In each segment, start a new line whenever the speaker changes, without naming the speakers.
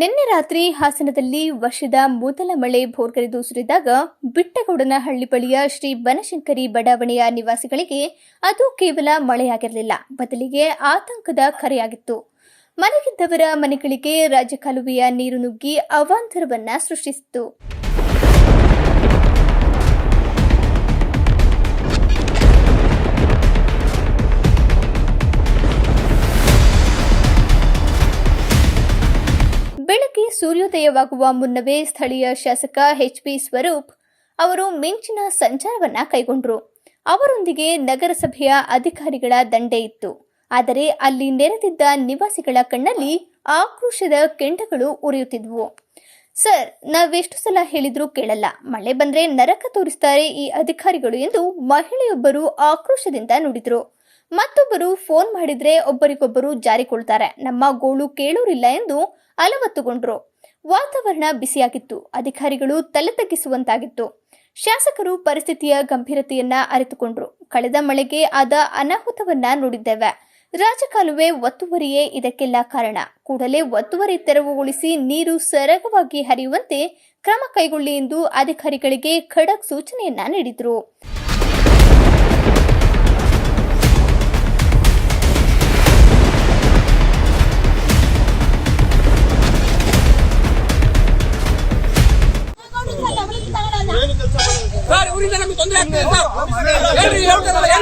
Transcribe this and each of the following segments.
ರಾತ್ರಿ ಹಾಸನದಲ್ಲಿ ವರ್ಷದ ಮೊದಲ ಮಳೆ ಭೋರ್ಗರೆದು ಸುರಿದಾಗ ಬಿಟ್ಟಗೌಡನಹಳ್ಳಿ ಬಳಿಯ ಶ್ರೀ ಬನಶಂಕರಿ ಬಡಾವಣೆಯ ನಿವಾಸಿಗಳಿಗೆ ಅದು ಕೇವಲ ಮಳೆಯಾಗಿರಲಿಲ್ಲ. ಬದಲಿಗೆ ಆತಂಕದ ಕರೆಯಾಗಿತ್ತು. ಮನೆಗಿದ್ದವರ ಮನೆಗಳಿಗೆ ರಾಜಕಾಲುವೆಯ ನೀರು ನುಗ್ಗಿ ಅವಾಂತರವನ್ನ ಸೃಷ್ಟಿಸಿತು ಸೂರ್ಯೋದಯವಾಗುವ ಮುನ್ನವೇ ಸ್ಥಳೀಯ ಶಾಸಕ ಎಚ್ ಪಿ ಸ್ವರೂಪ್ ಅವರು ಮಿಂಚಿನ ಸಂಚಾರವನ್ನ ಕೈಗೊಂಡರು. ಅವರೊಂದಿಗೆ ನಗರಸಭೆಯ ಅಧಿಕಾರಿಗಳ ದಂಡೆ ಇತ್ತು. ಆದರೆ ಅಲ್ಲಿ ನೆರೆದಿದ್ದ ನಿವಾಸಿಗಳ ಕಣ್ಣಲ್ಲಿ ಆಕ್ರೋಶದ ಕೆಂಡಗಳು ಉರಿಯುತ್ತಿದ್ವು. ಸರ್, ನಾವೆಷ್ಟು ಸಲ ಹೇಳಿದ್ರೂ ಕೇಳಲ್ಲ. ಮಳೆ ಬಂದ್ರೆ ನರಕ ತೋರಿಸ್ತಾರೆ ಈ ಅಧಿಕಾರಿಗಳು ಎಂದು ಮಹಿಳೆಯೊಬ್ಬರು ಆಕ್ರೋಶದಿಂದ ನುಡಿದ್ರು. ಮತ್ತೊಬ್ಬರು ಫೋನ್ ಮಾಡಿದ್ರೆ ಒಬ್ಬರಿಗೊಬ್ಬರು ಜಾರಿಕೊಳ್ತಾರೆ. ನಮ್ಮ ಗೋಳು ಕೇಳೋರಿಲ್ಲ ಎಂದು ಅಲವತ್ತುಗೊಂಡ್ರು. ವಾತಾವರಣ ಬಿಸಿಯಾಗಿತ್ತು. ಅಧಿಕಾರಿಗಳು ತಲೆ ತಗ್ಗಿಸುವಂತಾಗಿತ್ತು. ಶಾಸಕರು ಪರಿಸ್ಥಿತಿಯ ಗಂಭೀರತೆಯನ್ನ ಅರಿತುಕೊಂಡ್ರು. ಕಳೆದ ಮಳೆಗೆ ಆದ ಅನಾಹುತವನ್ನ ನೋಡಿದ್ದೇವೆ. ರಾಜಕಾಲುವೆ ಒತ್ತುವರಿಯೇ ಇದಕ್ಕೆಲ್ಲ ಕಾರಣ. ಕೂಡಲೇ ಒತ್ತುವರಿ ತೆರವುಗೊಳಿಸಿ ನೀರು ಸರಾಗವಾಗಿ ಹರಿಯುವಂತೆ ಕ್ರಮ ಕೈಗೊಳ್ಳಿ ಎಂದು ಅಧಿಕಾರಿಗಳಿಗೆ ಖಡಕ್ ಸೂಚನೆಯನ್ನ ನೀಡಿದ್ರು.
ಸರ್ ಇವರಿಂದ ನಮ್ಗೆ ತೊಂದರೆ ಆಗ್ತದೆ ಸರ್ ಹೇಳ್ರಿ ಹೇಳ್ತಾರಲ್ಲ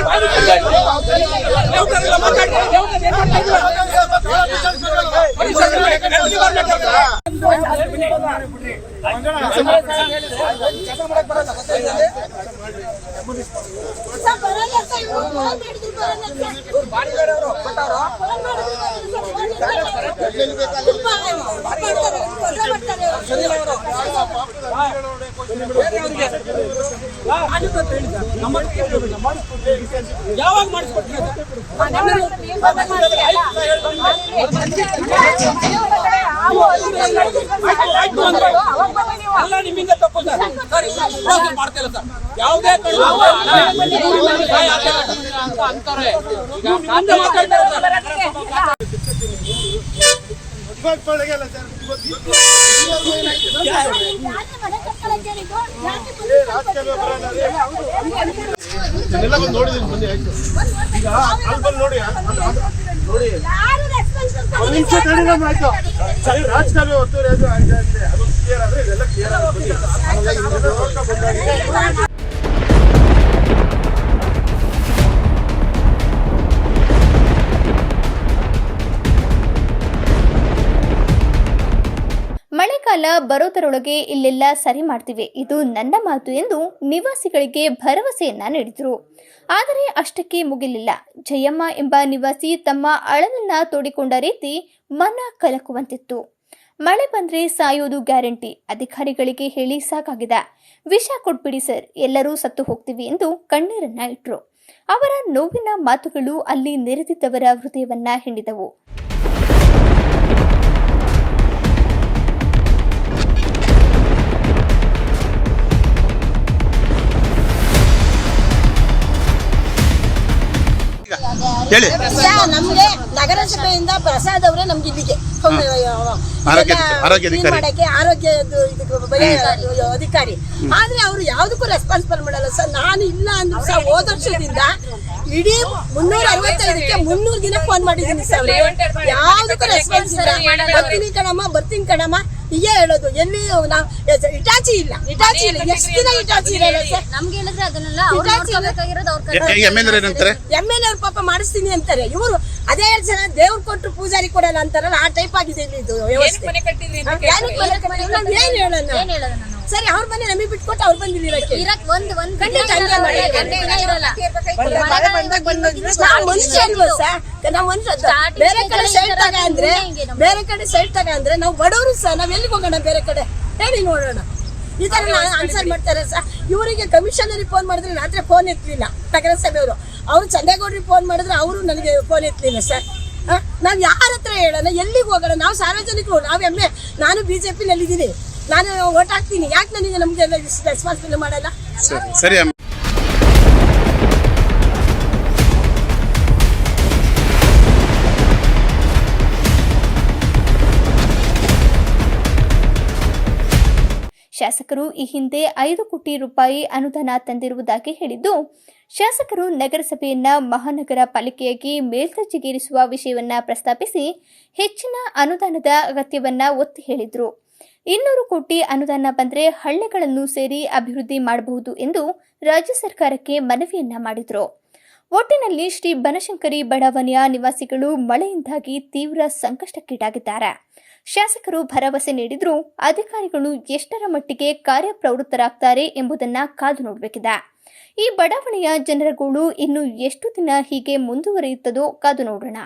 ಯಾವಾಗ ಎಲ್ಲ ನಿಮ್ಮಿಂದ ತಪ್ಪು ಸರ್ ಸರ್ ಇವ್ರು ವಿಶ್ವಾಸ ಮಾಡ್ತಾ ಸರ್ ಯಾವುದೇ ಅಂತಾರೆ
ನೋಡಿ ನೋಡಿ ಒತ್ತುವರಿ ಆದ್ರೆ ಇದೆಲ್ಲ ಕ್ಲಿಯರ್ ಆಗುತ್ತೆ ನೋಡ್ಕೊಂಡು
ಬರೋದರೊಳಗೆ ಇಲ್ಲೆಲ್ಲ ಸರಿ ಮಾಡ್ತೀವಿ. ಇದು ನನ್ನ ಮಾತು ಎಂದು ನಿವಾಸಿಗಳಿಗೆ ಭರವಸೆಯನ್ನ ನೀಡಿದರು. ಆದರೆ ಅಷ್ಟಕ್ಕೆ ಮುಗಿಲಿಲ್ಲ. ಜಯಮ್ಮ ಎಂಬ ನಿವಾಸಿ ತಮ್ಮ ಅಳನನ್ನ ತೋಡಿಕೊಂಡ ರೀತಿ ಮನ ಕಲಕುವಂತಿತ್ತು. ಮಳೆ ಬಂದ್ರೆ ಸಾಯೋದು ಗ್ಯಾರಂಟಿ. ಅಧಿಕಾರಿಗಳಿಗೆ ಹೇಳಿ ಸಾಕಾಗಿದೆ. ವಿಷ ಕೊಟ್ಬಿಡಿ ಸರ್. ಎಲ್ಲರೂ ಸತ್ತು ಹೋಗ್ತೀವಿ ಎಂದು ಕಣ್ಣೀರನ್ನ ಇಟ್ರು. ಅವರ ನೋವಿನ ಮಾತುಗಳು ಅಲ್ಲಿ ನೆರೆದಿದ್ದವರ ಹೃದಯವನ್ನ ಹಿಂಡಿದವು.
ಹೇಳಿ.
ಸರ್, ನಮ್ಗೆ ನಗರಸಭೆಯಿಂದ ಪ್ರಸಾದ್ ಅವರೇ ನಮ್ಗೆ ಇಲ್ಲಿಗೆ. ಮಾಡಕ್ಕೆ ಆರೋಗ್ಯದ್ದು ಇದಕ್ಕೆ ಬರೀ ಅಧಿಕಾರಿ. ಆದ್ರೆ ಅವ್ರು ಯಾವ್ದಕ್ಕೂ ರೆಸ್ಪಾನ್ಸಿಬಲ್ ಮಾಡಲ್ಲ. ಸರ್ ನಾನು ಇಲ್ಲ ಅಂದ್ರು ಸರ್ ಹೋದ ವರ್ಷದಿಂದ ಇಡೀ ಮುನ್ನೂರ ಅರವತ್ತೈದಕ್ಕೆ ಮುನ್ನೂರು ದಿನ ಫೋನ್ ಮಾಡಿದ್ದೀನಿ ಸರ್ ಅವ್ರಿಗೆ. ಯಾವ್ದಕ್ಕೂ ರೆಸ್ಪಾನ್ಸ್ ಇಲ್ಲ. ಬರ್ತೀನಿ ಕಣಮ್ಮ ಬರ್ತೀನಿ ಕಣಮ್ಮ. ಹೀಗೆ ಹೇಳೋದು. ಎಲ್ಲಿ ನಾವು ಇಟಾಚಿ ಇಲ್ಲ. ಇಟಾಚಿ ಇಲ್ಲ. ಎಷ್ಟು ದಿನ ಇಟಾಚಿ ಇರಲ್ಲ ಸರ್.
ನಮ್ಗೆ ಹೇಳಿದ್ರೆ ಅದನ್ನೆಲ್ಲ
ಎಂ ಎಲ್
ಎಲ್ ಅವ್ರ ಪಾಪ ಮಾಡಿಸ್ತೀನಿ ಅಂತಾರೆ. ಇವರು ಅದೇ ಜನ ದೇವ್ರ ಕೊಟ್ಟರು ಪೂಜಾರಿ ಕೊಡಲ್ಲ ಅಂತಾರಲ್ಲ ಆ ಟೈಪ್ ಆಗಿದೆ ಇಲ್ಲಿ ಇದು ವ್ಯವಸ್ಥೆ. ಯಾರಿಗ್ ಮನೆ ಏನ್ ಹೇಳೋಣ ಸರಿ ಅವ್ರ ಮನೆ ನಮಗೆ ಬಿಟ್ಕೊಟ್ಟು ಅವ್ರು ಬಂದಿಲ್ಲ ಇರಕ್ಕೆ
ಇರಕ್ ಒಂದ್ ಒಂದ್
ಖಂಡಿತ
ದಿನ
ಹಂಗೆ ಮಾಡಿ.
ಗಂಟೆ ದಿನ ಇರಲ್ಲ.
ನಾವ್ ಮನುಷ್ಯ ಅಲ್ವಾ ಸರ್? ನಾವ್ ಮನುಷ್ಯ ಬೇರೆ ಕಡೆ ಸೈಡ್ ತಗ ಅಂದ್ರೆ ಬೇರೆ ಕಡೆ ಸೈಡ್ ತಗ ಅಂದ್ರೆ ನಾವು ಬಡವರು ಸಹ ನಾವ್ ಎಲ್ಲಿಗೆ ಹೋಗೋಣ ಬೇರೆ ಕಡೆ? ಹೇಳಿ ನೋಡೋಣ. ಈ ತರ ಆನ್ಸರ್ ಮಾಡ್ತಾರೆ ಸರ್. ಇವರಿಗೆ ಕಮಿಷನರಿಗೆ ಫೋನ್ ಮಾಡಿದ್ರೆ ರಾತ್ರಿ ಫೋನ್ ಎತ್ತಲಿಲ್ಲ ನಗರಸಭೆಯವರು ಅವ್ರು ಚಂದೇಗೌಡರಿಗೆ ಫೋನ್ ಮಾಡಿದ್ರೆ ಅವರು ನನಗೆ ಫೋನ್ ಎತ್ತಲಿಲ್ಲ ಸರ್. ನಾವು ಯಾರ ಹತ್ರ ಹೇಳೋಣ? ಎಲ್ಲಿಗೆ ಹೋಗೋಣ? ನಾವು ಸಾರ್ವಜನಿಕರು ನಾವು ಎಮ್ಮೆ. ನಾನು ಬಿಜೆಪಿ ಪಿನಲ್ಲಿದ್ದೀನಿ ನಾನು ಓಟ್ ಹಾಕ್ತೀನಿ. ಯಾಕೆ ನನಗೆ ನಮ್ಗೆ ರೆಸ್ಪಾನ್ಸಿಬಲ್ ಮಾಡಲ್ಲ?
ಸರಿ ಸರಿ ಅಮ್ಮ.
ಶಾಸಕರು ಈ ಹಿಂದೆ ಐದು ಕೋಟಿ ರೂಪಾಯಿ ಅನುದಾನ ತಂದಿರುವುದಾಗಿ ಹೇಳಿದ್ದು ಶಾಸಕರು ನಗರಸಭೆಯನ್ನ ಮಹಾನಗರ ಪಾಲಿಕೆಯಾಗಿ ಮೇಲ್ದರ್ಜೆಗೇರಿಸುವ ವಿಷಯವನ್ನ ಪ್ರಸ್ತಾಪಿಸಿ ಹೆಚ್ಚಿನ ಅನುದಾನದ ಅಗತ್ಯವನ್ನ ಒತ್ತಿ ಹೇಳಿದ್ರು. ಇನ್ನೂರು ಕೋಟಿ ಅನುದಾನ ಬಂದರೆ ಹಳ್ಳಿಗಳನ್ನು ಸೇರಿ ಅಭಿವೃದ್ಧಿ ಮಾಡಬಹುದು ಎಂದು ರಾಜ್ಯ ಸರ್ಕಾರಕ್ಕೆ ಮನವಿಯನ್ನ ಮಾಡಿದ್ರು. ಒಟ್ಟಿನಲ್ಲಿ ಶ್ರೀ ಬನಶಂಕರಿ ಬಡಾವಣೆಯ ನಿವಾಸಿಗಳು ಮಳೆಯಿಂದಾಗಿ ತೀವ್ರ ಸಂಕಷ್ಟಕ್ಕೀಡಾಗಿದ್ದಾರೆ. ಶಾಸಕರು ಭರವಸೆ ನೀಡಿದ್ರೂ, ಅಧಿಕಾರಿಗಳು ಎಷ್ಟರ ಮಟ್ಟಿಗೆ ಕಾರ್ಯಪ್ರವೃತ್ತರಾಗ್ತಾರೆ ಎಂಬುದನ್ನ ಕಾದು ನೋಡಬೇಕಿದೆ. ಈ ಬಡಾವಣೆಯ ಜನರ ಗೋಳು ಇನ್ನು ಎಷ್ಟು ದಿನ ಹೀಗೆ ಮುಂದುವರಿಯುತ್ತದೋ ಕಾದು ನೋಡೋಣ.